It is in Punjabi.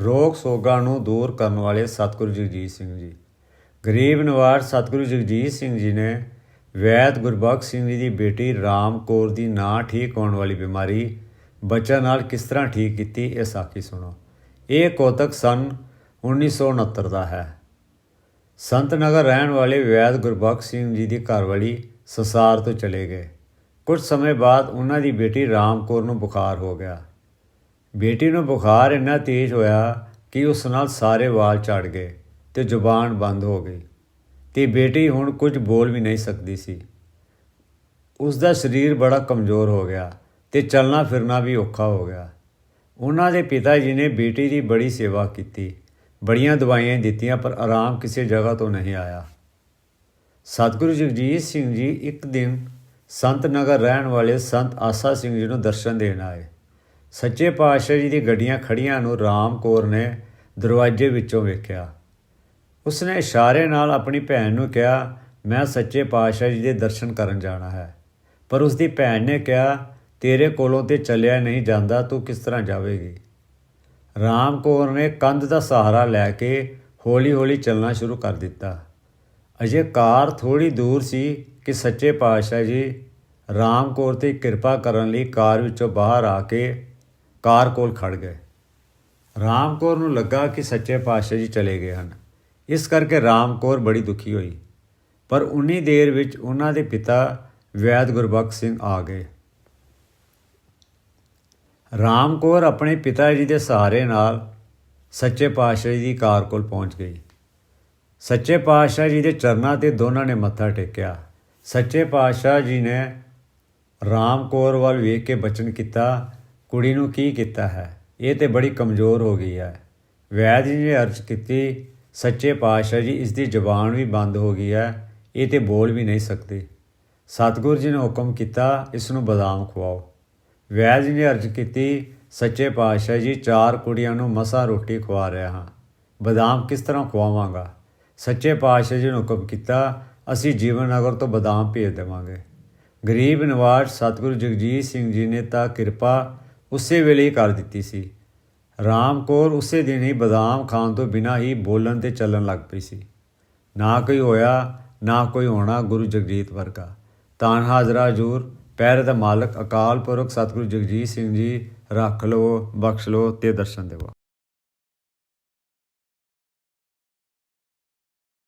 ਰੋਗ ਸੋਗਾ ਨੂੰ ਦੂਰ ਕਰਨ ਵਾਲੇ ਸਤਿਗੁਰੂ ਜਗਜੀਤ ਸਿੰਘ ਜੀ। ਗਰੀਬ ਨਿਵਾਜ ਸਤਿਗੁਰੂ ਜਗਜੀਤ ਸਿੰਘ ਜੀ ਨੇ ਵੈਦ ਗੁਰਬਖਸ਼ ਸਿੰਘ ਜੀ ਦੀ ਬੇਟੀ ਰਾਮ ਕੌਰ ਦੀ ਨਾ ਠੀਕ ਹੋਣ ਵਾਲੀ ਬਿਮਾਰੀ ਬੱਚਾ ਨਾਲ ਕਿਸ ਤਰ੍ਹਾਂ ਠੀਕ ਕੀਤੀ, ਇਹ ਸਾਖੀ ਸੁਣੋ। ਇਹ ਕੋਤਕ ਸਨ 1969 ਦਾ ਹੈ। ਸੰਤ ਨਗਰ ਰਹਿਣ ਵਾਲੇ ਵੈਦ ਗੁਰਬਖਸ਼ ਸਿੰਘ ਜੀ ਦੀ ਘਰਵਾਲੀ ਸੰਸਾਰ ਤੋਂ ਚਲੇ ਗਏ। ਕੁਝ ਸਮੇਂ ਬਾਅਦ ਉਹਨਾਂ ਦੀ ਬੇਟੀ ਰਾਮ ਕੌਰ ਨੂੰ ਬੁਖਾਰ ਹੋ ਗਿਆ। ਬੇਟੀ ਨੂੰ ਬੁਖਾਰ ਇੰਨਾ ਤੇਜ਼ ਹੋਇਆ ਕਿ ਉਸ ਨਾਲ ਸਾਰੇ ਵਾਲ ਝੜ ਗਏ ਤੇ ਜ਼ੁਬਾਨ ਬੰਦ ਹੋ ਗਈ। ਤੇ ਬੇਟੀ ਹੁਣ ਕੁਝ ਬੋਲ ਵੀ ਨਹੀਂ ਸਕਦੀ ਸੀ। ਉਸ ਦਾ ਸਰੀਰ ਬੜਾ ਕਮਜ਼ੋਰ ਹੋ ਗਿਆ ਤੇ ਚੱਲਣਾ ਫਿਰਨਾ ਵੀ ਔਖਾ ਹੋ ਗਿਆ। ਉਹਨਾਂ ਦੇ ਪਿਤਾ ਜੀ ਨੇ ਬੇਟੀ ਦੀ ਬੜੀ ਸੇਵਾ ਕੀਤੀ। ਬੜੀਆਂ ਦਵਾਈਆਂ ਦਿੱਤੀਆਂ, ਪਰ ਆਰਾਮ ਕਿਸੇ ਜਗ੍ਹਾ ਤੋਂ ਨਹੀਂ ਆਇਆ। ਸਤਿਗੁਰੂ ਜਗਜੀਤ ਸਿੰਘ ਜੀ ਇੱਕ ਦਿਨ ਸੰਤ ਨਗਰ ਰਹਿਣ ਵਾਲੇ ਸੰਤ ਆਸਾ ਸਿੰਘ ਜੀ ਨੂੰ ਦਰਸ਼ਨ ਦੇਣ ਆਏ। ਸੱਚੇ ਪਾਤਸ਼ਾਹ ਜੀ ਦੀ ਗੱਡੀਆਂ ਖੜੀਆਂ ਨੂੰ ਰਾਮ ਕੌਰ ਨੇ ਦਰਵਾਜ਼ੇ ਵਿੱਚੋਂ ਵੇਖਿਆ। ਉਸਨੇ ਇਸ਼ਾਰੇ ਨਾਲ ਆਪਣੀ ਭੈਣ ਨੂੰ ਕਿਹਾ, ਮੈਂ ਸੱਚੇ ਪਾਤਸ਼ਾਹ ਜੀ ਦੇ ਦਰਸ਼ਨ ਕਰਨ ਜਾਣਾ ਹੈ। ਪਰ ਉਸ ਦੀ ਭੈਣ ਨੇ ਕਿਹਾ, ਤੇਰੇ ਕੋਲੋਂ ਤੇ ਚੱਲਿਆ ਨਹੀਂ ਜਾਂਦਾ, ਤੂੰ ਕਿਸ ਤਰ੍ਹਾਂ ਜਾਵੇਂਗੀ? ਰਾਮ ਕੌਰ ਨੇ ਕੰਧ ਦਾ ਸਹਾਰਾ ਲੈ ਕੇ ਹੌਲੀ-ਹੌਲੀ ਚੱਲਣਾ ਸ਼ੁਰੂ ਕਰ ਦਿੱਤਾ। ਅਜੇ ਕਾਰ ਥੋੜੀ ਦੂਰ ਸੀ ਕਿ ਸੱਚੇ ਪਾਤਸ਼ਾਹ ਜੀ ਰਾਮ ਕੌਰ ਤੇ ਕਿਰਪਾ ਕਰਨ ਲਈ ਕਾਰ ਵਿੱਚੋਂ ਬਾਹਰ ਆ ਕੇ ਕਾਰ ਕੋਲ ਖੜ ਗਏ। ਰਾਮ ਕੌਰ ਨੂੰ ਲੱਗਾ ਕਿ ਸੱਚੇ ਪਾਤਸ਼ਾਹ ਜੀ ਚਲੇ ਗਏ ਹਨ। ਇਸ ਕਰਕੇ ਰਾਮ ਕੌਰ ਬੜੀ ਦੁਖੀ ਹੋਈ। ਪਰ ਉਨੀ ਦੇਰ ਵਿੱਚ ਉਹਨਾਂ ਦੇ ਪਿਤਾ ਵੈਦ ਗੁਰਬਖਸ਼ ਸਿੰਘ ਆ ਗਏ। ਰਾਮ ਕੌਰ ਆਪਣੇ ਪਿਤਾ ਜੀ ਦੇ ਸਹਾਰੇ ਨਾਲ ਸੱਚੇ ਪਾਤਸ਼ਾਹ ਜੀ ਦੀ ਕਾਰ ਕੋਲ ਪਹੁੰਚ ਗਈ। ਸੱਚੇ ਪਾਤਸ਼ਾਹ ਜੀ ਦੇ ਚਰਨਾਂ ਤੇ ਦੋਨਾਂ ਨੇ ਮੱਥਾ ਟੇਕਿਆ। ਸੱਚੇ ਪਾਤਸ਼ਾਹ ਜੀ ਨੇ ਰਾਮ ਕੌਰ ਵੱਲ ਵੇਖ ਕੇ ਬਚਨ ਕੀਤਾ ਕੁੜੀ ਨੂੰ ਕੀ ਕੀਤਾ ਹੈ? ਇਹ ਤੇ ਬੜੀ ਕਮਜ਼ੋਰ ਹੋ ਗਈ ਹੈ। ਵੈਦ ਜੀ ਨੇ ਅਰਜ਼ ਕੀਤੀ, ਸੱਚੇ ਪਾਤਸ਼ਾਹ ਜੀ ਇਸ ਦੀ ਜ਼ਬਾਨ ਵੀ ਬੰਦ ਹੋ ਗਈ ਹੈ। ਇਹ ਤੇ ਬੋਲ ਵੀ ਨਹੀਂ ਸਕਦੀ। ਸਤਿਗੁਰੂ ਜੀ ਨੇ ਹੁਕਮ ਕੀਤਾ, ਇਸ ਨੂੰ ਬਦਾਮ ਖਵਾਓ। ਵੈਦ ਜੀ ਨੇ ਅਰਜ਼ ਕੀਤੀ, ਸੱਚੇ ਪਾਤਸ਼ਾਹ ਜੀ, ਚਾਰ ਕੁੜੀਆਂ ਨੂੰ ਮਸਾ ਰੋਟੀ ਖਵਾ ਰਿਹਾ ਹਾਂ। ਬਦਾਮ ਕਿਸ ਤਰ੍ਹਾਂ ਖਵਾਵਾਂਗਾ? ਸੱਚੇ ਪਾਤਸ਼ਾਹ ਜੀ ਨੇ ਹੁਕਮ ਕੀਤਾ, ਅਸੀਂ ਜੀਵਨ ਨਗਰ ਤੋਂ ਬਦਾਮ ਭੇਜ ਦੇਵਾਂਗੇ। ਗਰੀਬ ਨਿਵਾਜ ਸਤਿਗੁਰੂ ਜਗਜੀਤ ਸਿੰਘ ਜੀ ਨੇ ਤਾਂ ਕਿਰਪਾ ਉਸੇ ਵੇਲੇ ਕਰ ਦਿੱਤੀ ਸੀ। ਰਾਮ ਕੌਰ ਉਸੇ ਦਿਨ ਹੀ ਬਦਾਮ ਖਾਣ ਤੋਂ ਬਿਨਾਂ ਹੀ ਬੋਲਣ ਤੇ ਚੱਲਣ ਲੱਗ ਪਈ ਸੀ। ਨਾ ਕੋਈ ਹੋਇਆ, ਨਾ ਕੋਈ ਹੋਣਾ ਗੁਰੂ ਜਗਜੀਤ ਵਰਗਾ। ਤਾਨ ਹਾਜ਼ਰਾ ਹਜ਼ੂਰ, ਪੈਰ ਦਾ ਮਾਲਕ ਅਕਾਲ ਪੁਰਖ ਸਤਿਗੁਰੂ ਜਗਜੀਤ ਸਿੰਘ ਜੀ, ਰੱਖ ਲਵੋ ਬਖਸ਼ ਲਵੋ ਤੇ ਦਰਸ਼ਨ ਦੇਵੋ